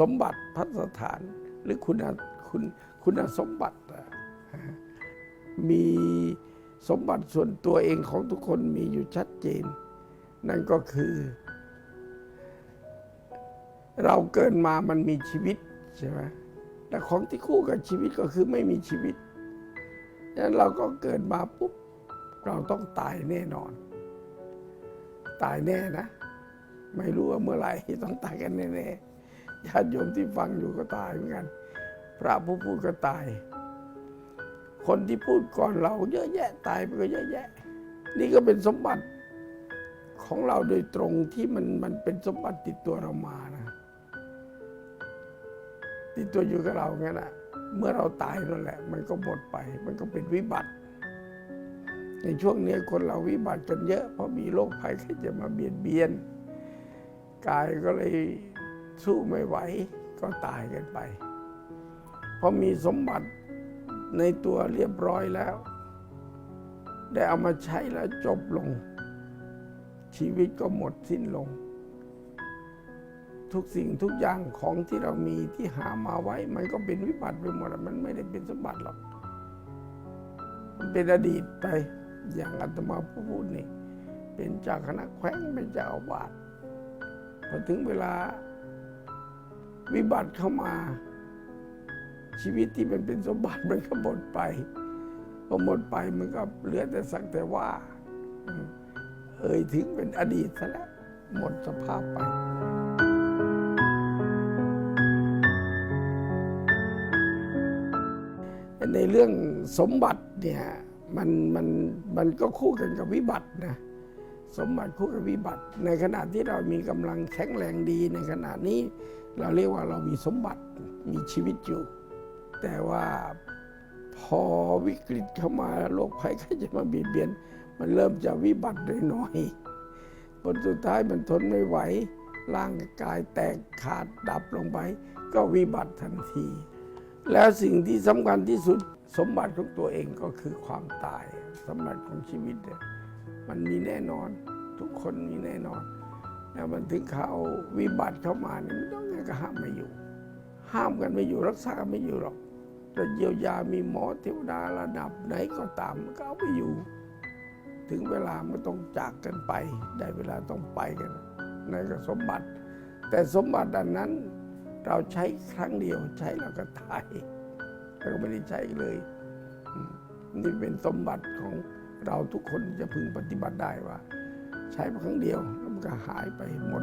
สมบัติพัสถานหรือคุณคุณคุณสมบัติ มีสมบัติส่วนตัวเองของทุกคนมีอยู่ชัดเจน นั่นก็คือ เราเกิดมามันมีชีวิตใช่ไหมแต่ของที่คู่กับชีวิตก็คือไม่มีชีวิตดังนั้นเราก็เกิดมาปุ๊บ เราต้องตายแน่นอน ตายแน่นะ ไม่รู้ว่าเมื่อไหร่ต้องตายกันแน่ๆ ญาติโยมที่ฟังอยู่ก็ตายเหมือนกัน พระผู้พูดก็ตาย คนที่พูดก่อนเราเยอะแยะตายไปก็เยอะแยะ นี่ก็เป็นสมบัติของเราโดยตรงที่มันมันเป็นสมบัติติดตัวเรามานะติดตัวอยู่กับเรางั้นะเมื่อเราตายนั่นแหละ มันก็หมดไป มันก็เป็นวิบัติ ในช่วงนี้คนเราวิบัติกันเยอะ เพราะมีโรคภัยแค่จะมาเบียดเบียนกายก็เลย สู้ไม่ไหวก็ตายกันไปพอมีสมบัติในตัวเรียบร้อยแล้ว ได้เอามาใช้แล้วจบลง ชีวิตก็หมดสิ้นลง ทุกสิ่งทุกอย่างของที่เรามีที่หามาไว้ มันก็เป็นวิบัติไปหมดมันไม่ได้เป็นสมบัติหรอก มันเป็นอดีตไปอย่างอาตมาพูดนี่ เป็นจากคณะแขวงเป็นเจ้าอาวาสพอถึงเวลา วิบัติเข้ามา ชีวิตที่มันเป็นสมบัติมันก็หมดไปพอหมดไปมันก็เหลือแต่สักแต่ว่า เอ่ยถึงเป็นอดีตซะแล้วหมดสภาพไปในเรื่องสมบัติเนี่ยมันมันมันก็คู่กันกับวิบัตินะ สมบัติคู่กับวิบัติ ในขณะที่เรามีกำลังแข็งแรงดีในขณะนี้ เราเรียกว่าเรามีสมบัติมีชีวิตอยู่ แต่ว่าพอวิกฤตเข้ามาโรคภัยไข้จะมาเบียดเบียน มันเริ่มจะวิบัติน้อยๆผลสุดท้ายมันทนไม่ไหวร่างกายแตกขาดดับลงไป ก็วิบัติทันที แล้วสิ่งที่สำคัญที่สุดสมบัติของตัวเองก็คือความตาย สมบัติของชีวิตเนี่ย มันมีแน่นอน ทุกคนมีแน่นอนแล้วมันถึงเขาเอาวิบัติเข้ามาเนี่ยมันต้องไงก็ห้ามไม่อยู่ ห้ามกันไม่อยู่รักษากันไม่อยู่หรอกจะเยียวยามีหมอเทวดาระดับไหนก็ตามมันก็เอาไม่อยู่ ถึงเวลามันต้องจากกันไป ได้เวลาต้องไปกันในกสมบัติ แต่สมบัติอันนั้น เราใช้ครั้งเดียวใช้แล้วก็ตายแล้วก็ไม่ได้ใช้เลย นี่เป็นสมบัติของ เราทุกคนจะพึงปฏิบัติได้ว่า ใช้ครั้งเดียวแล้วมันก็หายไปหมด